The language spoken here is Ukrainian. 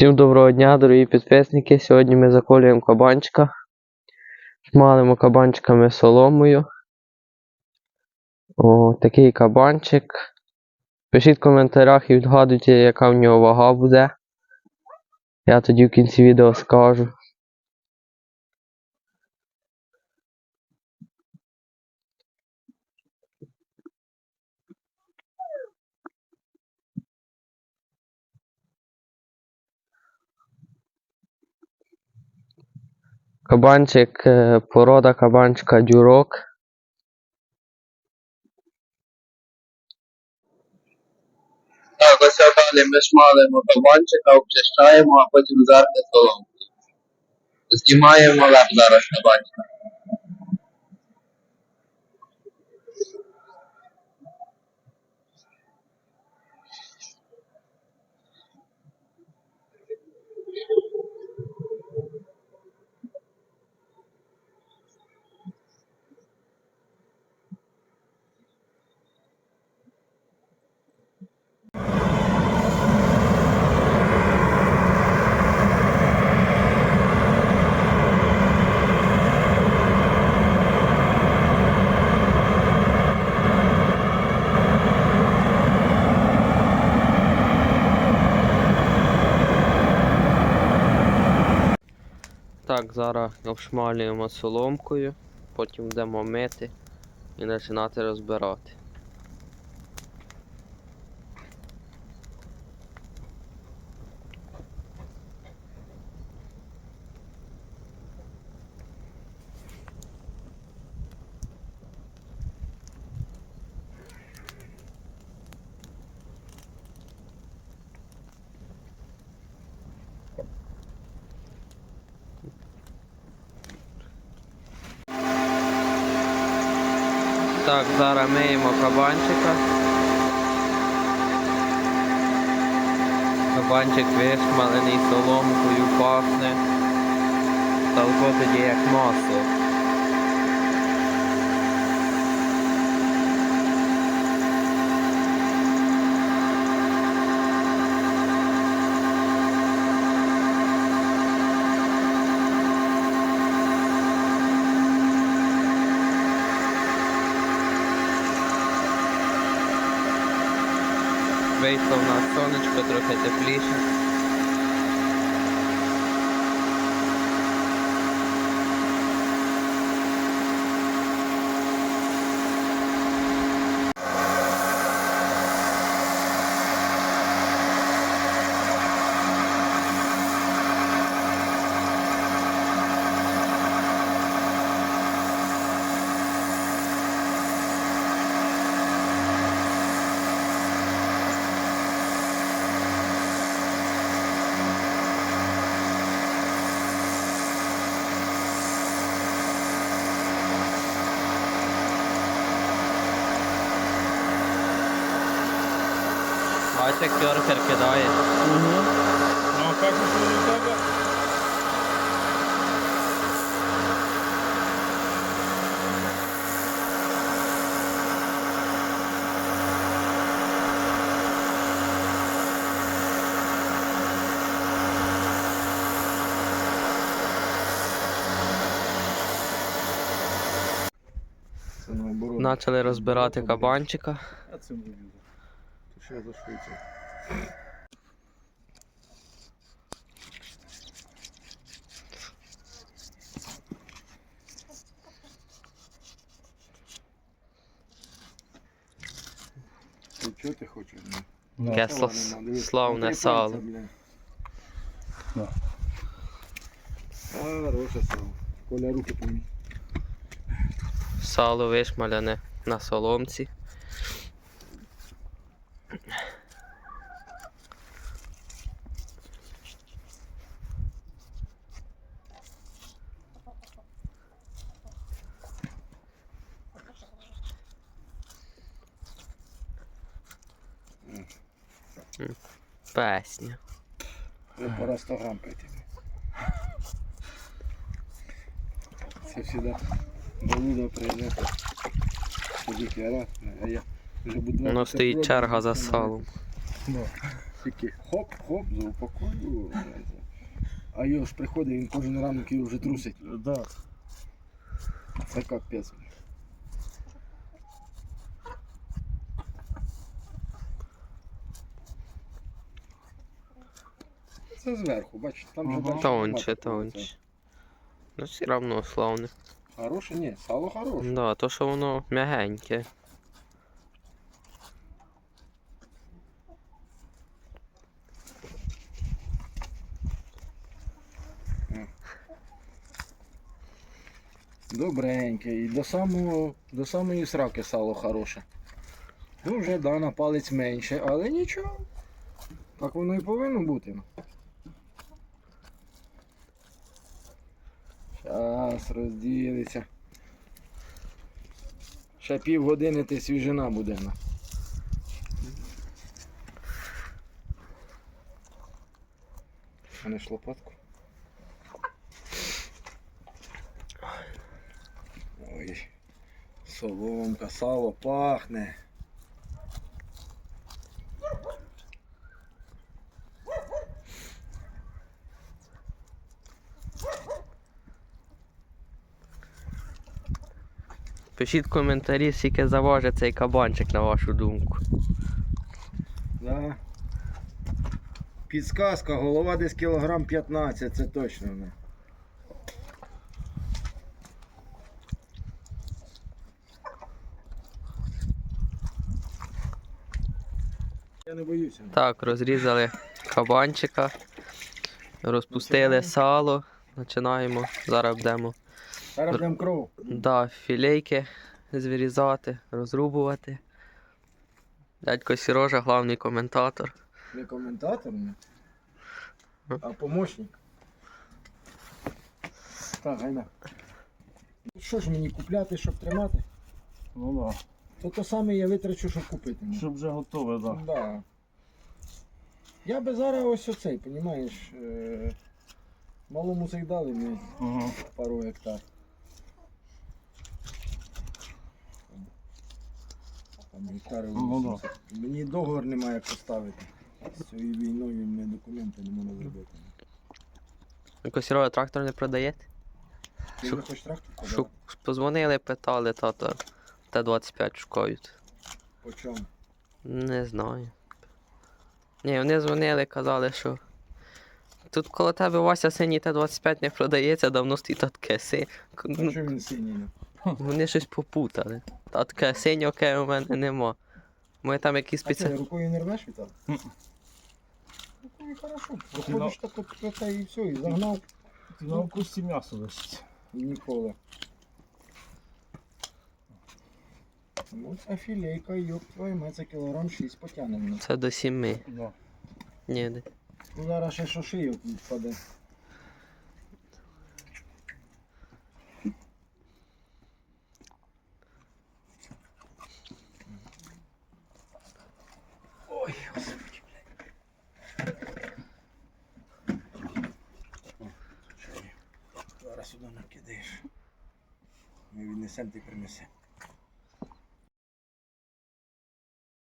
Всім доброго дня, дорогі підписники. Сьогодні ми заколюємо кабанчика. Шмалимо кабанчиками соломою. О, такий кабанчик. Пишіть в коментарях і відгадуйте, яка в нього вага буде. Я тоді в кінці відео скажу. Кабанчик, е, порода кабанчика дюрок. Так, ось далі ми шмалимо кабанчика, обчищаємо, а потім зверху соломку. Знімаємо лап зараз кабанчика. Так, зараз обшмалюємо соломкою, потім будемо мити і починати розбирати. Так, зараз миємо кабанчика. Кабанчик вишмалений соломкою пахне. Талко тоді як масло. Вийшло в нас сонечко трохи тепліше. Бачите, як кьоркер кидає. Ну, а как же у тебе? Почали розбирати кабанчика. А це не віза. То ще за Швейцар. Ти чого ти хочеш? Ну, Яке славне сало. бля. А, Хороше сало. Коля руки помій. Сало вишмаляне на соломці. Песня. Вже пора 100 грам пити. Це всегда Балуда прийде. Тоді кера, а я вже буду... Воно стоїть черга за салом. Да. Тільки хоп-хоп, заупокою. А його ж приходить, він кожен ранок його вже трусить. Да. Це капець. Це зверху, бачите, там же Ага. дальше Тонче, нема такого. тонче. Ну, все равно славне. Хороше? Ні, сало хороше. Да, то що воно м'ягеньке. Добреньке. І до самого, до самої сраки сало хороше. Ну вже да, на палець менше, але нічого. Так воно і повинно бути. Зараз розділиться. Ще півгодини ти свіжина буде. А не ж лопатку. Ой, соломка, сало пахне. Пишіть в коментарі, скільки заважить цей кабанчик, на вашу думку. Да. Підсказка, голова десь кілограм 15, це точно не. Я не боюся. Так, розрізали кабанчика, розпустили сало. Починаємо. Зараз будемо Зараз кров. да, філейки звірізати, розрубувати. Дядько Сірожа, головний коментатор. Не коментатор, не. А помощник. Так, гайна. Що ж мені купляти, щоб тримати? Ну да. То то саме я витрачу, щоб купити. Щоб вже готове, да. Да. Я би зараз ось оцей, понімаєш, е, малому цей дали мені Ага. пару гектар. Гектари Ну, 80. Мені договор немає як поставити. З цією війною мені документи не можна зробити. Сірожа трактор не продаєте? Ти Що- вже хочеш трактор? Шу... Позвонили, питали, тата Т-25 шукають. По чому? Не знаю. Ні, вони дзвонили, казали, що. Тут коло тебе Вася синій Т-25 не продається, давно стоїть таке си. А Ну, він синій? ну? вони щось попутали. Та таке синьоке у мене нема. Ми там якісь А це спеціальні. рукою не рвеш Вітал? Мгм. Рукою хорошо. Виходиш так от і все, і загнав Ти на вкусі м'ясо лишиться. і ніколи. Ну ця філейка, йоп твою мать, це кілограм 6 потягнемо. Це до сіми. Да. Ні, де. Ну зараз ще що шийок відпаде. Ой, господи, блядь. Зараз сюди накидаєш. Ми віднесемо, ти принесе.